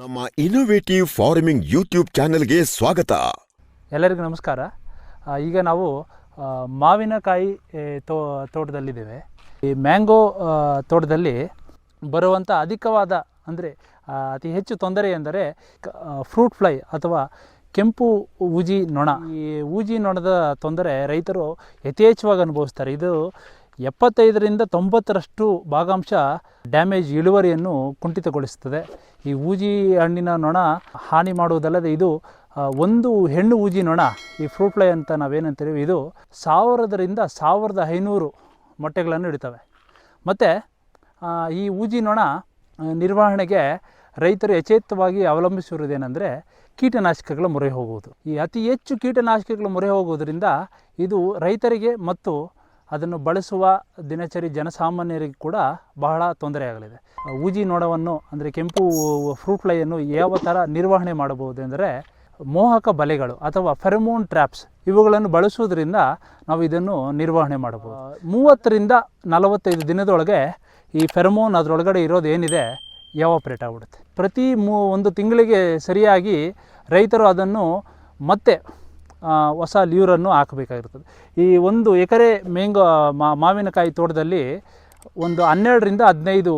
ನಮ್ಮ innovative farming YouTube ಚಾನೆಲ್ಗೆ ಸ್ವಾಗತ. ಎಲ್ಲರಿಗೂ ನಮಸ್ಕಾರ. ಈಗ ನಾವು ಮಾವಿನಕಾಯಿ ತೋ, ತೋಟದಲ್ಲಿದ್ದೇವೆ. ಈ ಮ್ಯಾಂಗೋ ತೋಟದಲ್ಲಿ ಬರುವಂಥ ಅಧಿಕವಾದ, ಅಂದರೆ ಅತಿ ಹೆಚ್ಚು ತೊಂದರೆ ಎಂದರೆ ಫ್ರೂಟ್ ಫ್ಲೈ ಅಥವಾ ಕೆಂಪು ಊಜಿ ನೊಣ. ಈ ಊಜಿ ನೊಣದ ತೊಂದರೆ ರೈತರು ಯಥೇಚ್ಛವಾಗಿ ಅನುಭವಿಸ್ತಾರೆ. ಇದು ಎಪ್ಪತ್ತೈದರಿಂದ ತೊಂಬತ್ತರಷ್ಟು ಭಾಗಾಂಶ ಡ್ಯಾಮೇಜ್ ಇಳುವರಿಯನ್ನು ಕುಂಠಿತಗೊಳಿಸುತ್ತದೆ. ಈ ಊಜಿ ಹಣ್ಣಿನ ನೊಣ ಹಾನಿ ಮಾಡುವುದಲ್ಲದೆ ಇದು ಒಂದು ಹೆಣ್ಣು ಊಜಿ ನೊಣ, ಈ ಫ್ರೂಟ್ ಫ್ಲೈ ಅಂತ ನಾವೇನಂತೀವಿ ಇದು ಸಾವಿರದರಿಂದ ಸಾವಿರದ ಐನೂರು ಮೊಟ್ಟೆಗಳನ್ನು ಇಡ್ತವೆ ಮತ್ತು ಈ ಊಜಿ ನೊಣ ನಿರ್ವಹಣೆಗೆ ರೈತರು ಯಚೇತವಾಗಿ ಅವಲಂಬಿಸಿರುವುದೇನೆಂದರೆ ಕೀಟನಾಶಕಗಳ ಮೊರೆ ಹೋಗುವುದು. ಈ ಅತಿ ಹೆಚ್ಚು ಕೀಟನಾಶಕಗಳ ಮೊರೆ ಹೋಗುವುದರಿಂದ ಇದು ರೈತರಿಗೆ ಮತ್ತು ಅದನ್ನು ಬಳಸುವ ದಿನಚರಿ ಜನಸಾಮಾನ್ಯರಿಗೆ ಕೂಡ ಬಹಳ ತೊಂದರೆಯಾಗಲಿದೆ ಊಜಿ ನೋಡವನ್ನು ಅಂದರೆ ಕೆಂಪು ಫ್ರೂಟ್ ಫ್ಲೈಯನ್ನು ಯಾವ ಥರ ನಿರ್ವಹಣೆ ಮಾಡಬಹುದು ಎಂದರೆ ಮೋಹಕ ಬಲೆಗಳು ಅಥವಾ ಫೆರಮೋನ್ ಟ್ರ್ಯಾಪ್ಸ್ ಇವುಗಳನ್ನು ಬಳಸುವುದರಿಂದ ನಾವು ಇದನ್ನು ನಿರ್ವಹಣೆ ಮಾಡಬಹುದು. ಮೂವತ್ತರಿಂದ ನಲವತ್ತೈದು ದಿನದೊಳಗೆ ಈ ಫೆರಮೋನ್ ಅದರೊಳಗಡೆ ಇರೋದು ಏನಿದೆ? ಯಾವಾಪ್ರೇಟ್ ಆಗ್ಬಿಡುತ್ತೆ. ಪ್ರತಿ ಮೂ ಒಂದು ತಿಂಗಳಿಗೆ ಸರಿಯಾಗಿ ರೈತರು ಅದನ್ನು ಮತ್ತೆ ಹೊಸ ಲ್ಯೂರನ್ನು ಹಾಕಬೇಕಾಗಿರ್ತದೆ. ಈ ಒಂದು ಎಕರೆ ಮೇಂಗೋ ಮಾವಿನಕಾಯಿ ತೋಟದಲ್ಲಿ ಒಂದು ಹನ್ನೆರಡರಿಂದ ಹದಿನೈದು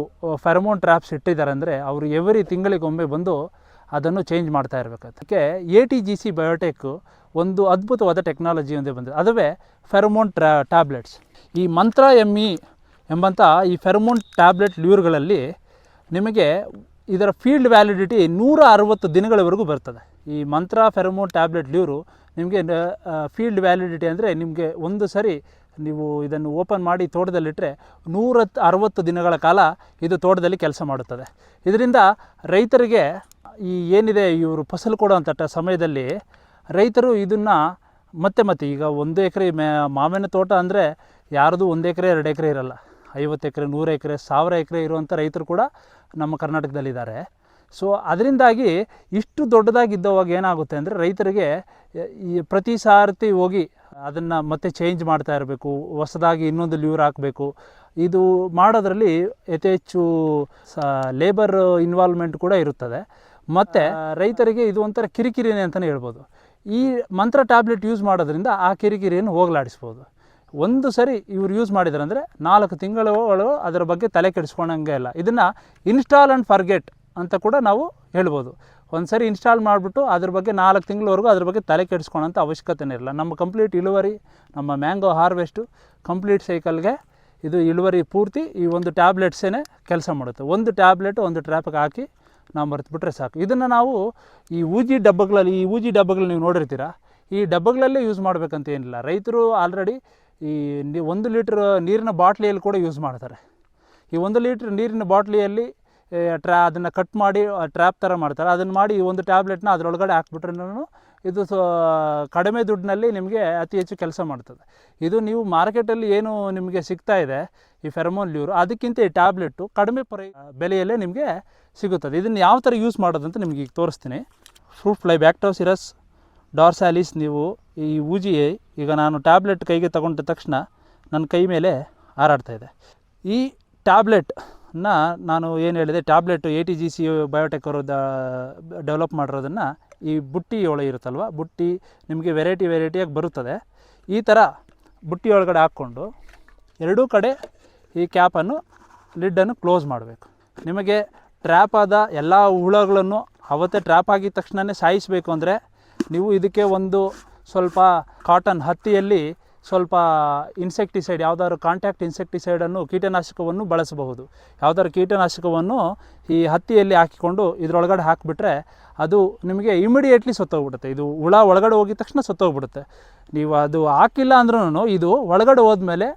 ಫೆರಮೋನ್ ಟ್ರ್ಯಾಪ್ಸ್ ಇಟ್ಟಿದ್ದಾರೆ ಅಂದರೆ ಅವರು ಎವ್ರಿ ತಿಂಗಳಿಗೊಮ್ಮೆ ಬಂದು ಅದನ್ನು ಚೇಂಜ್ ಮಾಡ್ತಾ ಇರಬೇಕಾದಕ್ಕೆ A T G C biotech ಒಂದು ಅದ್ಭುತವಾದ ಟೆಕ್ನಾಲಜಿ ಒಂದೇ ಬಂದಿದೆ. ಅದುವೇ ಫೆರಮೋನ್ ಟ್ರಾ, ಟ್ಯಾಬ್ಲೆಟ್ಸ್. ಈ ಮಂತ್ರ ಎಂ ಇ ಎಂಬಂಥ ಈ ಫೆರಮೋನ್ ಟ್ಯಾಬ್ಲೆಟ್ ಲ್ಯೂರ್ಗಳಲ್ಲಿ ನಿಮಗೆ ಇದರ ಫೀಲ್ಡ್ ವ್ಯಾಲಿಡಿಟಿ ನೂರ ಅರವತ್ತು ದಿನಗಳವರೆಗೂ ಬರ್ತದೆ. ಈ ಮಂತ್ರ, ಫೆರಮೋನ್, ಟ್ಯಾಬ್ಲೆಟ್ ಲ್ಯೂರು ನಿಮಗೆ ಫೀಲ್ಡ್ ವ್ಯಾಲಿಡಿಟಿ ಅಂದರೆ ನಿಮಗೆ ಒಂದು ಸರಿ ನೀವು ಇದನ್ನು ಓಪನ್ ಮಾಡಿ ತೋಟದಲ್ಲಿಟ್ಟರೆ ನೂರ ಅರವತ್ತು ದಿನಗಳ ಕಾಲ ಇದು ತೋಟದಲ್ಲಿ ಕೆಲಸ ಮಾಡುತ್ತದೆ. ಇದರಿಂದ ರೈತರಿಗೆ ಈ ಏನಿದೆ, ಇವರು ಫಸಲು ಕೊಡುವಂಥ ಸಮಯದಲ್ಲಿ ರೈತರು ಇದನ್ನು ಮತ್ತೆ ಮತ್ತೆ, ಈಗ ಒಂದು ಎಕರೆ ಮೇ, ಮಾವಿನ ತೋಟ ಅಂದರೆ ಯಾರದು ಒಂದು ಎಕರೆ, ಎರಡು ಎಕರೆ ಇರಲ್ಲ. ಐವತ್ತು ಎಕರೆ, ನೂರು ಎಕರೆ, ಸಾವಿರ ಎಕರೆ ಇರುವಂಥ ರೈತರು ಕೂಡ ನಮ್ಮ ಕರ್ನಾಟಕದಲ್ಲಿದ್ದಾರೆ. ಸೊ ಅದರಿಂದಾಗಿ ಇಷ್ಟು ದೊಡ್ಡದಾಗಿದ್ದವಾಗ ಏನಾಗುತ್ತೆ ಅಂದರೆ ರೈತರಿಗೆ ಈ ಪ್ರತಿ ಸಾರತಿ ಹೋಗಿ ಅದನ್ನು ಮತ್ತೆ ಚೇಂಜ್ ಮಾಡ್ತಾ ಇರಬೇಕು ಹೊಸದಾಗಿ ಇನ್ನೊಂದು ಲ್ಯೂರ್ ಹಾಕಬೇಕು. ಇದು ಮಾಡೋದ್ರಲ್ಲಿ ಯಥೇಚ್ಚು ಸ ಲೇಬರ್ ಇನ್ವಾಲ್ವ್ಮೆಂಟ್ ಕೂಡ ಇರುತ್ತದೆ. ಮತ್ತು ರೈತರಿಗೆ ಇದು ಒಂಥರ ಕಿರಿಕಿರಿನೇ ಅಂತಲೇ ಹೇಳ್ಬೋದು. ಈ ಮಂತ್ರ ಟ್ಯಾಬ್ಲೆಟ್ ಯೂಸ್ ಮಾಡೋದ್ರಿಂದ ಆ ಕಿರಿಕಿರಿಯನ್ನು ಹೋಗಲಾಡಿಸ್ಬೋದು. ಒಂದು ಸರಿ ಇವ್ರು ಯೂಸ್ ಮಾಡಿದ್ರಂದರೆ ಅಂದರೆ ನಾಲ್ಕು ತಿಂಗಳು ಅದರ ಬಗ್ಗೆ ತಲೆ ಕೆಡಿಸ್ಕೊಳಂಗೆ ಇಲ್ಲ. ಇದನ್ನು ಇನ್ಸ್ಟಾಲ್ ಆ್ಯಂಡ್ ಫರ್ಗೆಟ್ ಅಂತ ಕೂಡ ನಾವು ಹೇಳ್ಬೋದು. ಒಂದು ಸರಿ ಇನ್ಸ್ಟಾಲ್ ಮಾಡಿಬಿಟ್ಟು ಅದ್ರ ಬಗ್ಗೆ ನಾಲ್ಕು ತಿಂಗಳವರೆಗೂ ಅದ್ರ ಬಗ್ಗೆ ತಲೆ ಕೆಡಿಸ್ಕೊಳೋಂಥ ಅವಶ್ಯಕತೆನೇ ಇಲ್ಲ ನಮ್ಮ ಕಂಪ್ಲೀಟ್ ಇಳುವರಿ, ನಮ್ಮ ಮ್ಯಾಂಗೋ ಹಾರ್ವೆಸ್ಟು ಕಂಪ್ಲೀಟ್ ಸೈಕಲ್ಗೆ ಇದು ಇಳುವರಿ ಪೂರ್ತಿ ಈ ಒಂದು ಟ್ಯಾಬ್ಲೆಟ್ಸೇ ಕೆಲಸ ಮಾಡುತ್ತೆ. ಒಂದು ಟ್ಯಾಬ್ಲೆಟ್ ಒಂದು ಟ್ರ್ಯಾಪಿಗೆ ಹಾಕಿ ನಾವು ಮರೆತುಬಿಟ್ರೆ ಸಾಕು. ಇದನ್ನು ನಾವು ಈ ಊಜಿ ಡಬ್ಬಗಳಲ್ಲಿ, ಈ ಊಜಿ ಡಬ್ಬಗಳು ನೀವು ನೋಡಿರ್ತೀರ? ಈ ಡಬ್ಬಗಳಲ್ಲೇ ಯೂಸ್ ಮಾಡಬೇಕಂತ ಏನಿಲ್ಲ. ರೈತರು ಆಲ್ರೆಡಿ ಈ ಒಂದು ಲೀಟ್ರ್ ನೀರಿನ ಬಾಟ್ಲಿಯಲ್ಲಿ ಕೂಡ ಯೂಸ್ ಮಾಡ್ತಾರೆ. ಈ ಒಂದು ಲೀಟ್ರ್ ನೀರಿನ ಬಾಟ್ಲಿಯಲ್ಲಿ ಟ್ರಾ ಅದನ್ನು ಕಟ್ ಮಾಡಿ ಟ್ರ್ಯಾಪ್ ಥರ ಮಾಡ್ತಾರೆ. ಅದನ್ನು ಮಾಡಿ ಈ ಒಂದು ಟ್ಯಾಬ್ಲೆಟ್ನ ಅದರೊಳಗಡೆ ಹಾಕ್ಬಿಟ್ರೂ ಇದು ಸೊ, ಕಡಿಮೆ ದುಡ್ಡಿನಲ್ಲಿ ನಿಮಗೆ ಅತಿ ಹೆಚ್ಚು ಕೆಲಸ ಮಾಡ್ತದೆ. ಇದು ನೀವು ಮಾರ್ಕೆಟಲ್ಲಿ ಏನು ನಿಮಗೆ ಸಿಗ್ತಾ ಇದೆ, ಈ ಫೆರಮೋನ್ ಲ್ಯೂರು ಅದಕ್ಕಿಂತ ಈ ಟ್ಯಾಬ್ಲೆಟ್ಟು ಕಡಿಮೆ ಪ್ರೈ ಬೆಲೆಯಲ್ಲೇ ನಿಮಗೆ ಸಿಗುತ್ತದೆ. ಇದನ್ನು ಯಾವ ಥರ ಯೂಸ್ ಮಾಡೋದಂತ ನಿಮಗೆ ಈಗ ತೋರಿಸ್ತೀನಿ. ಫ್ರೂಟ್ ಫ್ಲೈ ಬ್ಯಾಕ್ಟೋಸಿರಸ್ ಡಾರ್ಸಾಲಿಸ್ ನೀವು ಈ ಊಜಿ ಈಗ ನಾನು ಟ್ಯಾಬ್ಲೆಟ್ ಕೈಗೆ ತಗೊಂಡ ತಕ್ಷಣ ನನ್ನ ಕೈ ಮೇಲೆ ಹಾರಾಡ್ತಾ ಇದೆ. ಈ ಟ್ಯಾಬ್ಲೆಟ್ನ ನಾನು ಏನು ಹೇಳಿದೆ tablet A T G C biotech ಅವರು ಡೆವಲಪ್ ಮಾಡಿರೋದನ್ನು ಈ ಬುಟ್ಟಿ ಒಳಗೆ ಇರುತ್ತಲ್ವ, ಬುಟ್ಟಿ ನಿಮಗೆ ವೆರೈಟಿ ವೆರೈಟಿಯಾಗಿ ಬರುತ್ತದೆ. ಈ ಥರ ಬುಟ್ಟಿ ಒಳಗಡೆ ಹಾಕ್ಕೊಂಡು ಎರಡೂ ಕಡೆ ಈ ಕ್ಯಾಪನ್ನು ಲಿಡ್ಡನ್ನು ಕ್ಲೋಸ್ ಮಾಡಬೇಕು. ನಿಮಗೆ ಟ್ರ್ಯಾಪ್ ಆದ ಎಲ್ಲ ಹುಳಗಳನ್ನು ಅವತ್ತೇ ಟ್ರ್ಯಾಪ್ ಆಗಿದ ತಕ್ಷಣವೇ ಸಾಯಿಸಬೇಕು ಅಂದರೆ ನೀವು ಇದಕ್ಕೆ ಒಂದು ಸ್ವಲ್ಪ ಕಾಟನ್ ಹತ್ತಿಯಲ್ಲಿ ಸ್ವಲ್ಪ ಇನ್ಸೆಕ್ಟಿಸೈಡ್ ಯಾವುದಾದ್ರು ಕಾಂಟ್ಯಾಕ್ಟ್ ಇನ್ಸೆಕ್ಟಿಸೈಡನ್ನು ಕೀಟನಾಶಕವನ್ನು ಬಳಸಬಹುದು. ಯಾವುದಾದ್ರು ಕೀಟನಾಶಕವನ್ನು ಈ ಹತ್ತಿಯಲ್ಲಿ ಹಾಕಿಕೊಂಡು ಇದರೊಳಗಡೆ ಹಾಕಿಬಿಟ್ರೆ ಅದು ನಿಮಗೆ ಇಮಿಡಿಯೇಟ್ಲಿ ಸತ್ತೋಗ್ಬಿಡುತ್ತೆ. ಇದು ಹುಳ ಒಳಗಡೆ ಹೋಗಿದ ತಕ್ಷಣ ಸತ್ತೋಗ್ಬಿಡುತ್ತೆ. ನೀವು ಅದು ಹಾಕಿಲ್ಲ ಅಂದ್ರೂ ಇದು ಒಳಗಡೆ ಹೋದ್ಮೇಲೆ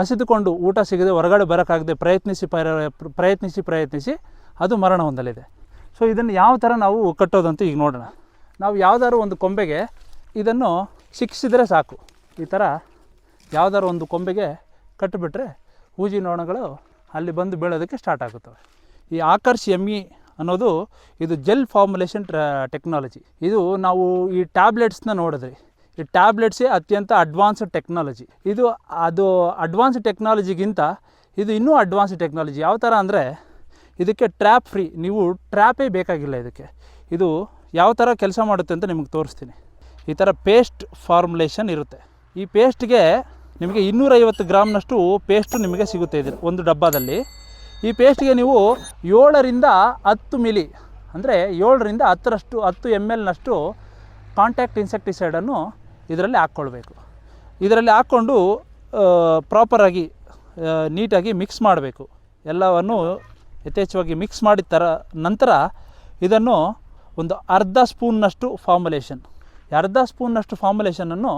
ಹಸಿದುಕೊಂಡು ಊಟ ಸಿಗದೆ ಹೊರಗಡೆ ಬರೋಕ್ಕಾಗದೆ ಪ್ರಯತ್ನಿಸಿ ಪರ, ಪ್ರಯತ್ನಿಸಿ ಪ್ರಯತ್ನಿಸಿ ಅದು ಮರಣ ಹೊಂದಲಿದೆ. ಸೊ ಇದನ್ನು ಯಾವ ಥರ ನಾವು ಕಟ್ಟೋದಂತ ಈಗ ನೋಡೋಣ. ನಾವು ಯಾವುದಾದ್ರು ಒಂದು ಕೊಂಬೆಗೆ ಇದನ್ನು ಸಿಕ್ಕಿಸಿದರೆ ಸಾಕು. ಈ ಥರ ಯಾವುದಾದ್ರು ಒಂದು ಕೊಂಬೆಗೆ ಕಟ್ಟಿಬಿಟ್ರೆ ಹೂಜಿ ನೊಣಗಳು ಅಲ್ಲಿ ಬಂದು ಬೀಳೋದಕ್ಕೆ ಸ್ಟಾರ್ಟ್ ಆಗುತ್ತವೆ. ಈ ಆಕರ್ಷ್ ಎಂ ಇ ಅನ್ನೋದು ಇದು ಜೆಲ್ ಫಾರ್ಮುಲೇಷನ್ ಟೆಕ್ನಾಲಜಿ. ಇದು ನಾವು ಈ ಟ್ಯಾಬ್ಲೆಟ್ಸ್ನ ನೋಡಿದ್ರಿ. ಈ ಟ್ಯಾಬ್ಲೆಟ್ಸೇ ಅತ್ಯಂತ ಅಡ್ವಾನ್ಸ್ಡ್ ಟೆಕ್ನಾಲಜಿ. ಇದು ಅದು ಅಡ್ವಾನ್ಸ್ ಟೆಕ್ನಾಲಜಿಗಿಂತ ಇದು ಇನ್ನೂ ಅಡ್ವಾನ್ಸ್ ಟೆಕ್ನಾಲಜಿ. ಯಾವ ಥರ ಅಂದರೆ ಇದಕ್ಕೆ ಟ್ರ್ಯಾಪ್ ಫ್ರೀ. ನೀವು ಟ್ರ್ಯಾಪೇ ಬೇಕಾಗಿಲ್ಲ ಇದಕ್ಕೆ. ಇದು ಯಾವ ಥರ ಕೆಲಸ ಮಾಡುತ್ತೆ ಅಂತ ನಿಮಗೆ ತೋರಿಸ್ತೀನಿ. ಈ ಥರ ಪೇಸ್ಟ್ ಫಾರ್ಮುಲೇಷನ್ ಇರುತ್ತೆ. ಈ ಪೇಸ್ಟ್ಗೆ ನಿಮಗೆ ಇನ್ನೂರೈವತ್ತು ಗ್ರಾಮ್ನಷ್ಟು ಪೇಸ್ಟು ನಿಮಗೆ ಸಿಗುತ್ತೆ ಇದು ಒಂದು ಡಬ್ಬದಲ್ಲಿ. ಈ ಪೇಸ್ಟ್ಗೆ ನೀವು ಏಳರಿಂದ ಹತ್ತು ಮಿಲಿ, ಅಂದರೆ ಏಳರಿಂದ ಹತ್ತರಷ್ಟು, ಹತ್ತು ಎಂ ಎಲ್ನಷ್ಟು ಕಾಂಟ್ಯಾಕ್ಟ್ ಇನ್ಸೆಕ್ಟಿಸೈಡನ್ನು ಇದರಲ್ಲಿ ಹಾಕ್ಕೊಳ್ಬೇಕು. ಇದರಲ್ಲಿ ಹಾಕ್ಕೊಂಡು ಪ್ರಾಪರಾಗಿ ನೀಟಾಗಿ ಮಿಕ್ಸ್ ಮಾಡಬೇಕು. ಎಲ್ಲವನ್ನು ಯಥೇಚ್ಛವಾಗಿ ಮಿಕ್ಸ್ ಮಾಡಿದ ಥರ ನಂತರ ಇದನ್ನು ಒಂದು ಅರ್ಧ ಸ್ಪೂನ್ನಷ್ಟು ಫಾರ್ಮುಲೇಷನ್ ಅರ್ಧ ಸ್ಪೂನ್ನಷ್ಟು ಫಾರ್ಮುಲೇಷನನ್ನು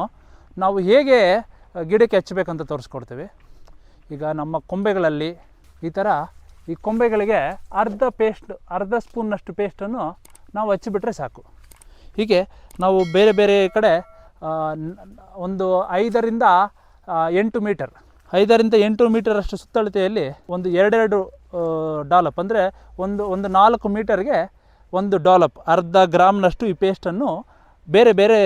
ನಾವು ಹೇಗೆ ಗಿಡಕ್ಕೆ ಹಚ್ಚಬೇಕಂತ ತೋರಿಸ್ಕೊಡ್ತೇವೆ. ಈಗ ನಮ್ಮ ಕೊಂಬೆಗಳಲ್ಲಿ ಈ ಥರ, ಈ ಕೊಂಬೆಗಳಿಗೆ ಅರ್ಧ ಪೇಸ್ಟ್, ಅರ್ಧ ಸ್ಪೂನ್ನಷ್ಟು ಪೇಸ್ಟನ್ನು ನಾವು ಹಚ್ಚಿಬಿಟ್ರೆ ಸಾಕು. ಹೀಗೆ ನಾವು ಬೇರೆ ಬೇರೆ ಕಡೆ ಒಂದು ಐದರಿಂದ ಎಂಟು ಮೀಟರ್, ಐದರಿಂದ ಎಂಟು ಮೀಟರಷ್ಟು ಸುತ್ತಳತೆಯಲ್ಲಿ ಒಂದು ಎರಡೆರಡು ಡಾಲಪ್ ಅಂದರೆ ಒಂದು ಒಂದು ನಾಲ್ಕು ಮೀಟರ್ಗೆ ಒಂದು ಡಾಲಪ್, ಅರ್ಧ ಗ್ರಾಮ್ನಷ್ಟು ಈ ಪೇಸ್ಟನ್ನು ಬೇರೆ ಬೇರೆ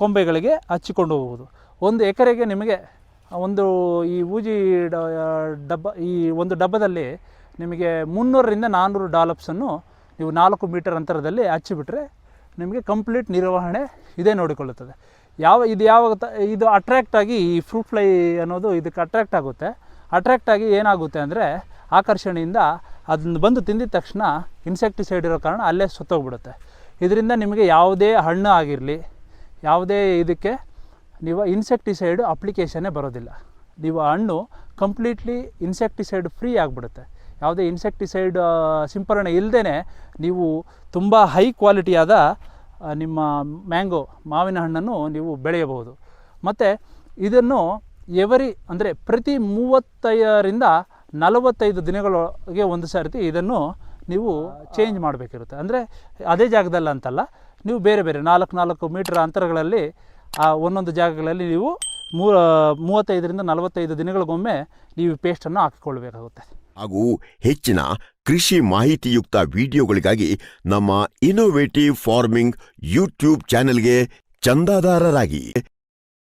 ಕೊಂಬೆಗಳಿಗೆ ಹಚ್ಚಿಕೊಂಡು ಹೋಗುವುದು. ಒಂದು ಎಕರೆಗೆ ನಿಮಗೆ ಒಂದು ಈ ಊಜಿ ಡಬ್ಬ, ಈ ಒಂದು ಡಬ್ಬದಲ್ಲಿ ನಿಮಗೆ ಮುನ್ನೂರರಿಂದ ನಾನ್ನೂರು ಡಾಲಪ್ಸನ್ನು ನೀವು ನಾಲ್ಕು ಮೀಟರ್ ಅಂತರದಲ್ಲಿ ಹಚ್ಚಿಬಿಟ್ರೆ ನಿಮಗೆ ಕಂಪ್ಲೀಟ್ ನಿರ್ವಹಣೆ ಇದೇ ನೋಡಿಕೊಳ್ಳುತ್ತದೆ. ಯಾವ, ಇದು ಯಾವಾಗ ತ- ಇದು ಅಟ್ರ್ಯಾಕ್ಟ್ ಆಗಿ ಈ ಫ್ರೂಟ್ ಫ್ಲೈ ಅನ್ನೋದು ಇದಕ್ಕೆ ಅಟ್ರ್ಯಾಕ್ಟ್ ಆಗುತ್ತೆ. ಅಟ್ರ್ಯಾಕ್ಟ್ ಆಗಿ ಏನಾಗುತ್ತೆ ಅಂದರೆ ಆಕರ್ಷಣೆಯಿಂದ ಅದನ್ನು ಬಂದು ತಿಂದಿದ ತಕ್ಷಣ ಇನ್ಸೆಕ್ಟಿಸೈಡ್ ಇರೋ ಕಾರಣ ಅಲ್ಲೇ ಸುತ್ತೋಗ್ಬಿಡುತ್ತೆ. ಇದರಿಂದ ನಿಮಗೆ ಯಾವುದೇ ಹಣ್ಣು ಆಗಿರಲಿ, ಯಾವುದೇ ಇದಕ್ಕೆ ನೀವು ಇನ್ಸೆಕ್ಟಿಸೈಡ್ ಅಪ್ಲಿಕೇಶನ್ನೇ ಬರೋದಿಲ್ಲ. ನೀವು ಹಣ್ಣು ಕಂಪ್ಲೀಟ್ಲಿ ಇನ್ಸೆಕ್ಟಿಸೈಡ್ ಫ್ರೀ ಆಗಿಬಿಡುತ್ತೆ. ಯಾವುದೇ ಇನ್ಸೆಕ್ಟಿಸೈಡ್ ಸಿಂಪರಣೆ ಇಲ್ಲದೇ ನೀವು ತುಂಬ ಹೈ ಕ್ವಾಲಿಟಿಯಾದ ನಿಮ್ಮ ಮ್ಯಾಂಗೋ ಮಾವಿನ ಹಣ್ಣನ್ನು ನೀವು ಬೆಳೆಯಬಹುದು. ಮತ್ತು ಇದನ್ನು ಎವರಿ ಅಂದರೆ ಪ್ರತಿ ಮೂವತ್ತೈದರಿಂದ ನಲವತ್ತೈದು ದಿನಗಳೊಳಗೆ ಒಂದು ಸರ್ತಿ ಇದನ್ನು ನೀವು ಚೇಂಜ್ ಮಾಡಬೇಕಿರುತ್ತೆ. ಅಂದರೆ ಅದೇ ಜಾಗದಲ್ಲಿ ಅಂತಲ್ಲ ನೀವು ಬೇರೆ ಬೇರೆ ನಾಲ್ಕು ನಾಲ್ಕು ಮೀಟರ್ ಅಂತರಗಳಲ್ಲಿ ಆ, ಒಂದೊಂದು ಜಾಗಗಳಲ್ಲಿ ನೀವು ಮೂ ಮೂವತ್ತೈದರಿಂದ ನಲವತ್ತೈದು ದಿನಗಳಿಗೊಮ್ಮೆ ನೀವು ಪೇಸ್ಟನ್ನು ಹಾಕಿಕೊಳ್ಬೇಕಾಗುತ್ತೆ ಹಾಗೂ ಹೆಚ್ಚಿನ ಕೃಷಿ ಮಾಹಿತಿಯುಕ್ತ ವಿಡಿಯೋಗಳಿಗಾಗಿ ನಮ್ಮ ಇನೋವೇಟಿವ್ ಫಾರ್ಮಿಂಗ್ ಯೂಟ್ಯೂಬ್ ಚಾನೆಲ್ಗೆ ಚಂದಾದಾರರಾಗಿ